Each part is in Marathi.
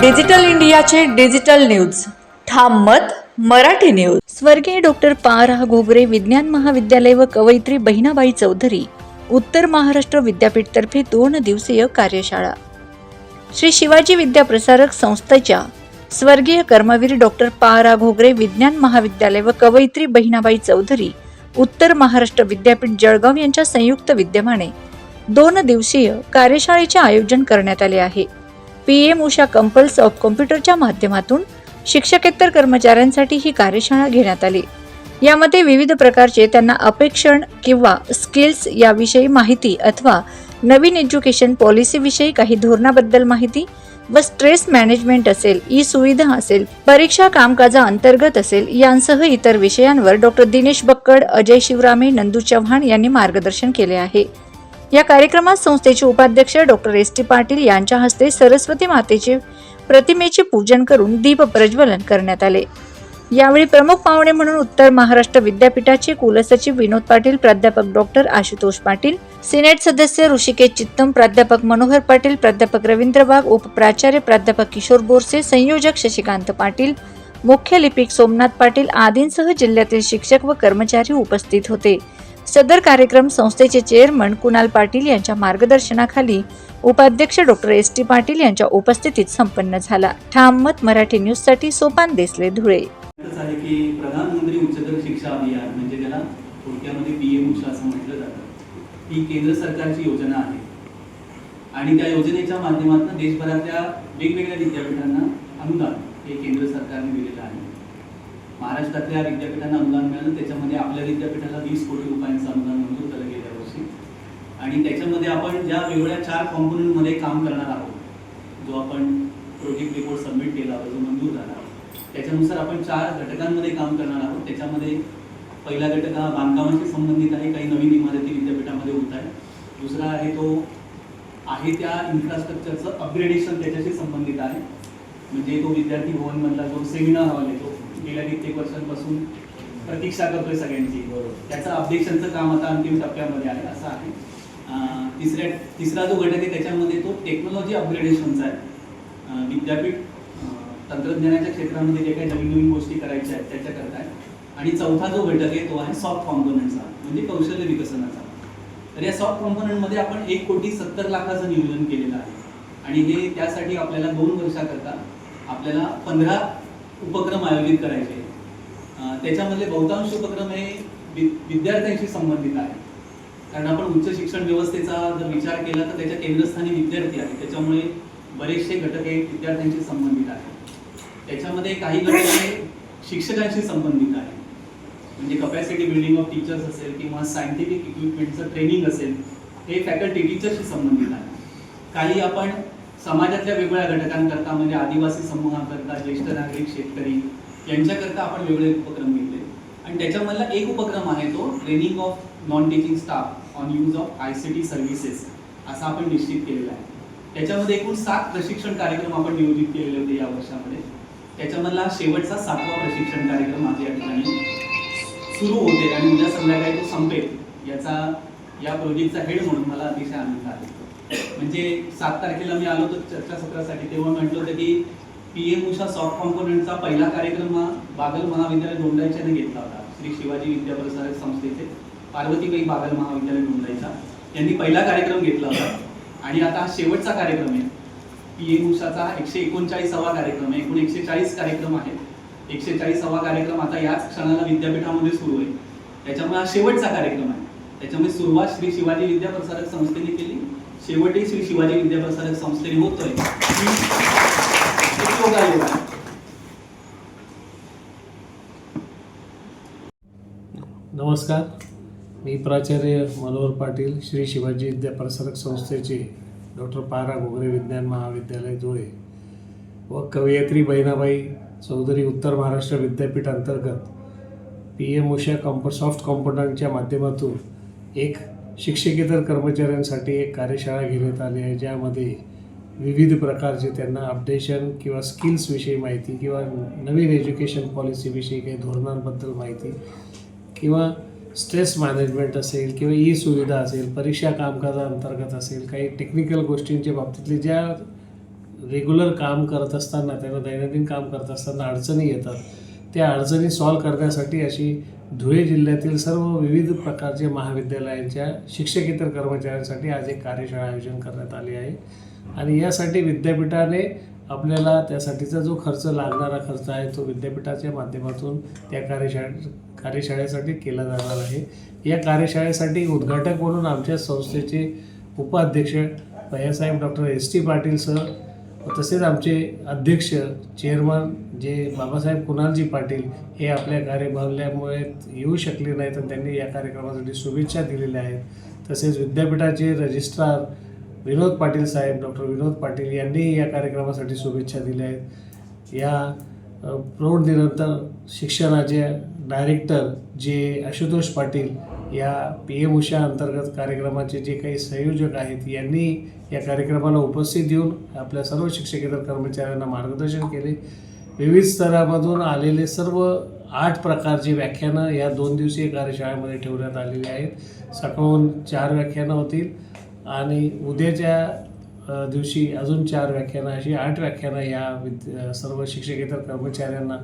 डिजिटल इंडियाचे डिजिटल न्यूज. ठाम मत मराठी न्यूज. स्वर्गीय डॉक्टर पारा घोगरे विज्ञान महाविद्यालय व कवयित्री बहिणाबाई चौधरी उत्तर महाराष्ट्र विद्यापीठतर्फे दोन दिवसीय कार्यशाळा. श्री शिवाजी विद्याप्रसारक संस्थेच्या स्वर्गीय कर्मवीर डॉक्टर पारा घोगरे विज्ञान महाविद्यालय व कवयित्री बहिणाबाई चौधरी उत्तर महाराष्ट्र विद्यापीठ जळगाव यांच्या संयुक्त विद्यमाने दोन दिवसीय कार्यशाळेचे आयोजन करण्यात आले आहे. पी एम उषा कंपल्स ऑफ कॉम्प्युटरच्या माध्यमातून शिक्षकेतर कर्मचाऱ्यांसाठी ही कार्यशाळा घेण्यात आली. यामध्ये विविध प्रकारचे त्यांना अपेक्षण किंवा स्किल्स याविषयी माहिती अथवा नवीन एज्युकेशन पॉलिसीविषयी काही धोरणाबद्दल माहिती व स्ट्रेस मॅनेजमेंट असेल ई सुविधा असेल परीक्षा कामकाजा अंतर्गत असेल यांसह इतर विषयांवर डॉक्टर दिनेश बक्कड अजय शिवरामे नंदू चव्हाण यांनी मार्गदर्शन केले आहे. या कार्यक्रमात संस्थेचे उपाध्यक्ष डॉक्टर एस टी पाटील यांच्या हस्ते सरस्वती मातेचे प्रतिमेचे पूजन करून दीप प्रज्वलन करण्यात आले. यावेळी प्रमुख पाहुणे म्हणून उत्तर महाराष्ट्र विद्यापीठाचे कुलसचिव विनोद पाटील प्राध्यापक डॉक्टर आशुतोष पाटील सिनेट सदस्य ऋषिकेश चित्तम प्राध्यापक मनोहर पाटील प्राध्यापक रवींद्र वाघ उपप्राचार्य प्राध्यापक किशोर बोरसे संयोजक शशिकांत पाटील मुख्य लिपिक सोमनाथ पाटील आदींसह जिल्ह्यातील शिक्षक व कर्मचारी उपस्थित होते. सदर कार्यक्रम संस्थेचे चेअरमन कुणाल पाटील यांच्या मार्गदर्शनाखाली उपाध्यक्ष डॉक्टर एस टी पाटील यांच्या उपस्थितीत संपन्न झाला. ठाम मत मराठी न्यूजसाठी सोपान देसले धुळे. प्रधानमंत्री उच्चतर शिक्षा अभियान म्हणजे त्याला थोडक्यामध्ये पी एम उषा असं म्हटलं जातं ही केंद्र सरकारची योजना आहे. आणि त्या योजनेच्या माध्यमातून देशभरातल्या वेगवेगळ्या विद्यापीठांना अनुदान हे केंद्र सरकारने दिलेलं आहे. महाराष्ट्रातल्या विद्यापीठांना अनुदान मिळालं त्याच्यामध्ये आपल्या विद्यापीठाला वीस कोटी रुपयांचं अनुदान मंजूर झालं गेल्या वर्षी आणि त्याच्यामध्ये आपण ज्या वेगवेगळ्या चार कॉम्पोनंटमध्ये काम करणार आहोत जो आपण प्रोजेक्ट रिपोर्ट सबमिट केला होता जो मंजूर झाला त्याच्यानुसार आपण चार घटकांमध्ये काम करणार आहोत. त्याच्यामध्ये पहिला घटक हा बांधकामाशी संबंधित आहे काही नवीन इमारती विद्यापीठामध्ये होत आहे दुसरा आहे तो आहे त्या इन्फ्रास्ट्रक्चरचं अपग्रेडेशन त्याच्याशी संबंधित आहे. म्हणजे तो विद्यार्थी भवनमधला जो सेमिनार हॉल आहे तो गेल्या कित्येक वर्षांपासून प्रतीक्षा करतोय सगळ्यांची त्याचं अपडेशनचं काम आता अंतिम टप्प्यामध्ये आहे असं आहे. तिसऱ्या तिसरा जो घटक आहे त्याच्यामध्ये तो टेक्नॉलॉजी अपग्रेडेशनचा आहे. विद्यापीठ तंत्रज्ञानाच्या क्षेत्रामध्ये जे काही नवीन नवीन गोष्टी करायच्या आहेत त्याच्याकरता आहे आणि चौथा जो घटक आहे तो आहे सॉफ्ट कॉम्पोनंटचा म्हणजे कौशल्य विकसनाचा. तर या सॉफ्ट कॉम्पोनंटमध्ये आपण एक कोटी सत्तर लाखाचं नियोजन केलेलं आहे. आणि हे त्यासाठी आपल्याला दोन वर्षाकरता आपल्याला पंधरा उपक्रम आयोजित करायचे. त्याच्यामधले बहुतांश उपक्रम हे विद्यार्थ्यांशी संबंधित आहे कारण आपण उच्च शिक्षण व्यवस्थेचा जर विचार केला तर त्याच्या केंद्रस्थानी विद्यार्थी आहे त्याच्यामुळे बरेचसे घटक हे विद्यार्थ्यांशी संबंधित आहेत. त्याच्यामध्ये काही घटक हे शिक्षकांशी संबंधित आहे म्हणजे कपॅसिटी बिल्डिंग ऑफ टीचर्स असेल किंवा सायंटिफिक इक्विपमेंटचं ट्रेनिंग असेल हे फॅकल्टी टीचरशी संबंधित आहे काही आपण समाजातल्या वेगवेगळ्या घटकांकरता म्हणजे आदिवासी समूहाकरता ज्येष्ठ नागरिक शेतकरी यांच्याकरता आपण वेगळे उपक्रम घेतले. आणि त्याच्यामधला एक उपक्रम आहे तो training of non teaching staff on use of I C T services असा आपण निश्चित केलेला आहे. त्याच्यामध्ये एकूण सात प्रशिक्षण कार्यक्रम आपण नियोजित केलेले होते या वर्षामध्ये. त्याच्यामधला हा शेवटचा सातवा प्रशिक्षण कार्यक्रम आज या ठिकाणी सुरू होते आणि उद्या संध्याकाळी तो संपेल. याचा या प्रोजेक्टचा हेड म्हणून मला अतिशय आनंद आहे. म्हणजे सात तारखेला मी आलो होतो चर्चासत्रासाठी तेव्हा म्हटलं होतं की पी एम उषा सॉफ्ट कॉम्पोनंटचा पहिला कार्यक्रम हा बागल महाविद्यालय दोंडाईच्याने घेतला होता. श्री शिवाजी विद्याप्रसारक संस्थेचे पार्वतीबाई बागल महाविद्यालय दोंडाईचा यांनी पहिला कार्यक्रम घेतला होता. आणि आता हा शेवटचा कार्यक्रम आहे. पी एम उषाचा हा एकशे एकोणचाळीसावा कार्यक्रम आहे. एकूण एकशे चाळीस कार्यक्रम आहेत. एकशे चाळीसावा कार्यक्रम आता याच क्षणाला विद्यापीठामध्ये सुरू आहे. त्याच्यामुळे हा शेवटचा कार्यक्रम आहे. त्याच्यामुळे सुरुवात श्री शिवाजी विद्याप्रसारक संस्थेने केली. शेवटी श्री शिवाजी विद्याप्रसारक संस्थेने होतोय. नमस्कार. मी प्राचार्य मनोहर पाटील श्री शिवाजी विद्याप्रसारक संस्थेचे डॉक्टर पारा घोगरे विज्ञान महाविद्यालय धुळे व कवयित्री बहिणाबाई चौधरी उत्तर महाराष्ट्र विद्यापीठ अंतर्गत P M Usha comp soft कॉम्पोनंटच्या माध्यमातून एक शिक्षकेतर कर्मचाऱ्यांसाठी एक कार्यशाळा घेण्यात आली आहे ज्यामध्ये विविध प्रकारचे त्यांना अपडेशन किंवा स्किल्सविषयी माहिती किंवा नवीन एज्युकेशन पॉलिसीविषयी काही धोरणांबद्दल माहिती किंवा स्ट्रेस मॅनेजमेंट असेल किंवा ई सुविधा असेल परीक्षा कामकाजा अंतर्गत असेल काही टेक्निकल गोष्टींच्या बाबतीतले ज्या रेग्युलर काम करत असताना त्यांना दैनंदिन काम करत असताना अडचणी येतात त्या अडचणी सॉल्व करण्यासाठी अशी धुळे जिल्ह्यातील सर्व विविध प्रकारच्या महाविद्यालयांच्या शिक्षकेतर कर्मचाऱ्यांसाठी आज एक कार्यशाळा आयोजन करण्यात आली आहे. आणि यासाठी विद्यापीठाने आपल्याला त्यासाठीचा जो खर्च लागणारा खर्च आहे तो विद्यापीठाच्या माध्यमातून त्या कार्यशाळे कार्यशाळेसाठी केला जाणार आहे. या कार्यशाळेसाठी उद्घाटक म्हणून आमच्या संस्थेचे उपाध्यक्ष Bhaiyasaheb doctor S T Patil sir तसेच आमचे अध्यक्ष चेअरमन जे बाबासाहेब कुणालजी पाटील हे आपल्या कार्यभावल्यामुळे येऊ शकले नाहीत आणि त्यांनी या कार्यक्रमासाठी शुभेच्छा दिलेल्या आहेत. तसेच विद्यापीठाचे रजिस्ट्रार विनोद पाटील साहेब डॉक्टर विनोद पाटील यांनी या कार्यक्रमासाठी शुभेच्छा दिल्या आहेत. या प्रौढ निरंतर शिक्षणाचे डायरेक्टर जे आशुतोष पाटील या पी एम उषा अंतर्गत कार्यक्रमाचे जे काही संयोजक आहेत यांनी या कार्यक्रमाला उपस्थित येऊन आपल्या सर्व शिक्षकेतर कर्मचाऱ्यांना मार्गदर्शन केले. विविध स्तरामधून आलेले सर्व आठ प्रकारची व्याख्यानं या दोन दिवसीय कार्यशाळेमध्ये ठेवण्यात आलेली आहेत. सकाळून चार व्याख्यानं होतील आणि उद्याच्या दिवशी अजून चार व्याख्यानं अशी आठ व्याख्यानं या विद सर्व शिक्षकेतर कर्मचाऱ्यांना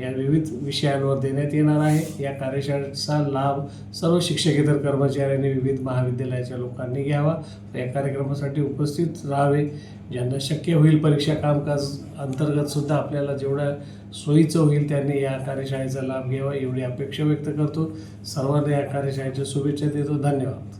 या विविध विषयांवर देण्यात येणार आहे. या कार्यशाळेचा लाभ सर्व शिक्षकेतर कर्मचाऱ्यांनी विविध महाविद्यालयाच्या लोकांनी घ्यावा. या कार्यक्रमासाठी उपस्थित राहावे. ज्यांना शक्य होईल परीक्षा कामकाज अंतर्गत सुद्धा आपल्याला जेवढ्या सोयीचं होईल त्यांनी या कार्यशाळेचा लाभ घ्यावा एवढी अपेक्षा व्यक्त करतो. सर्वांना या कार्यशाळेच्या शुभेच्छा देतो. धन्यवाद.